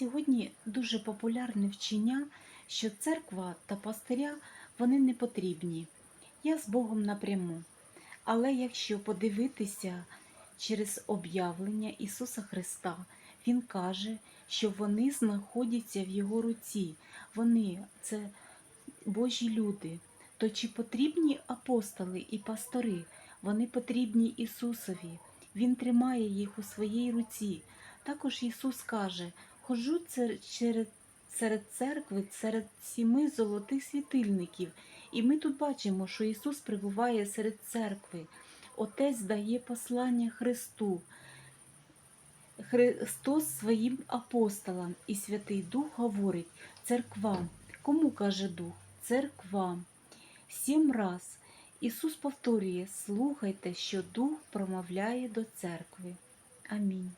Сьогодні дуже популярне вчення, що церква та пастиря вони не потрібні. Я з Богом напряму. Але якщо подивитися через об'явлення Ісуса Христа, Він каже, що вони знаходяться в Його руці. Вони це Божі люди. То чи потрібні апостоли і пастори? Вони потрібні Ісусові. Він тримає їх у своїй руці. Також Ісус каже: ходжу це- через серед церкви, серед сіми золотих світильників. І ми тут бачимо, що Ісус перебуває серед церкви. Отець дає послання Христу. Христос своїм апостолам і Святий Дух говорить церквам. Кому каже Дух? Церквам. Сім раз Ісус повторює: слухайте, що Дух промовляє до церкви. Амінь.